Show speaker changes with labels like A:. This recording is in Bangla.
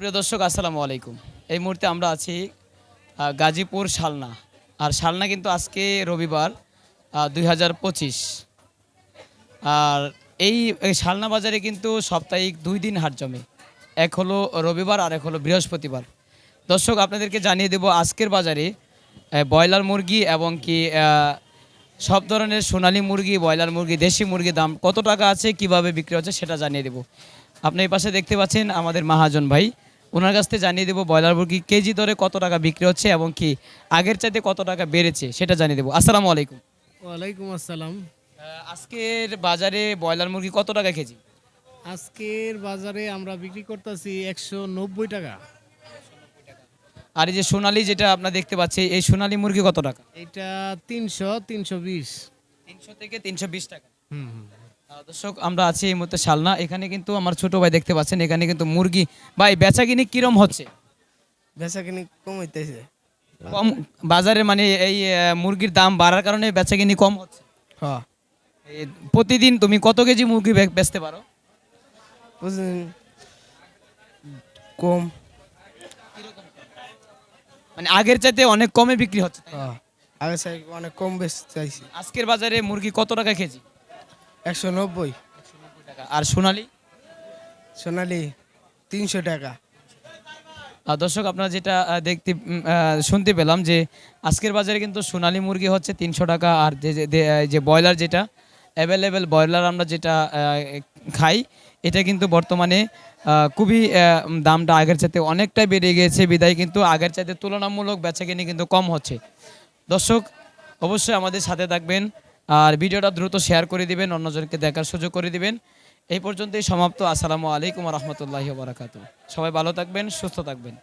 A: প্রিয় দর্শক, আসসালামু আলাইকুম। এই মুহূর্তে আমরা আছি গাজীপুর শালনা। আর শালনা কিন্তু আজকে রবিবার দুই হাজার পঁচিশ। আর এই শালনা বাজারে কিন্তু সাপ্তাহিক দুই দিন হাট জমে। এক হলো রবিবার আর এক হলো বৃহস্পতিবার। দর্শক, আপনাদেরকে জানিয়ে দেব, আজকের বাজারে ব্রয়লার মুরগি এবং কি সব ধরনের সোনালী মুরগি, ব্রয়লার মুরগি, দেশি মুরগির দাম কত টাকা আছে, কীভাবে বিক্রি হচ্ছে সেটা জানিয়ে দেব। আপনি এই পাশে দেখতে পাচ্ছেন আমাদের মহাজন ভাই। ওনার কাছ থেকে জানিয়ে দেবো ব্রয়লার মুরগি কেজি দরে কত টাকা বিক্রি হচ্ছে এবং কি আগের চাইতে কত টাকা বেড়েছে সেটা জানিয়ে দেবো। আসসালামু আলাইকুম।
B: ওয়ালাইকুম আসসালাম।
A: আজকের বাজারে ব্রয়লার মুরগি কত টাকা কেজি?
B: আজকের বাজারে আমরা বিক্রি করতেছি একশো নব্বই টাকা।
A: আর এই যে সোনালি যেটা আপনার দেখতে পাচ্ছি এই সোনালী মুরগি কত টাকা?
B: এটা তিনশো তিনশো বিশ।
A: তিনশো থেকে তিনশো বিশ টাকা।
B: হুম হুম।
A: দর্শক আমরা আছি এই মুহূর্তে শালনা। এখানে কিন্তু আমার ছোট ভাই দেখতে পাচ্ছেন এখানে কিন্তু মুরগি। ভাই বেচা কিনি কিরম হচ্ছে?
B: বেচা কিনি কম হইতেছে।
A: কম বাজারে মানে এই মুরগির দাম বাড়ার কারণে বেচা কিনি কম হচ্ছে?
B: হ্যাঁ
A: প্রতিদিন তুমি কত কেজি মুরগি বেচতে পারো?
B: কম।
A: মানে আগের চাইতে অনেক কমে বিক্রি হচ্ছে তাই না?
B: হ্যাঁ আগে চাই অনেক কম চাইছি।
A: আজকের বাজারে মুরগি কত টাকা কেজি?
B: একশো নব্বই।
A: টাকা। আর সোনালী?
B: সোনালি তিনশো টাকা।
A: দর্শক আপনারা যেটা দেখতে শুনতে পেলাম যে আজকের বাজারে কিন্তু সোনালি মুরগি হচ্ছে তিনশো টাকা আর যে যে ব্রয়লার যেটা অ্যাভেলেবেল ব্রয়লার আমরা যেটা খাই এটা কিন্তু বর্তমানে খুবই দামটা আগের চাইতে অনেকটাই বেড়ে গিয়েছে। বিদায় কিন্তু আগের চাইতে তুলনামূলক বেচাকেনি কিন্তু কম হচ্ছে। দর্শক অবশ্যই আমাদের সাথে থাকবেন। আর ভিডিওটা দ্রুত শেয়ার করে দিবেন, অন্যজনকে দেখার সুযোগ করে দিবেন। এই পর্যন্তই সমাপ্ত। আসসালামু আলাইকুম রহমতুল্লাহ বারাকাত সবাই ভালো থাকবেন, সুস্থ থাকবেন।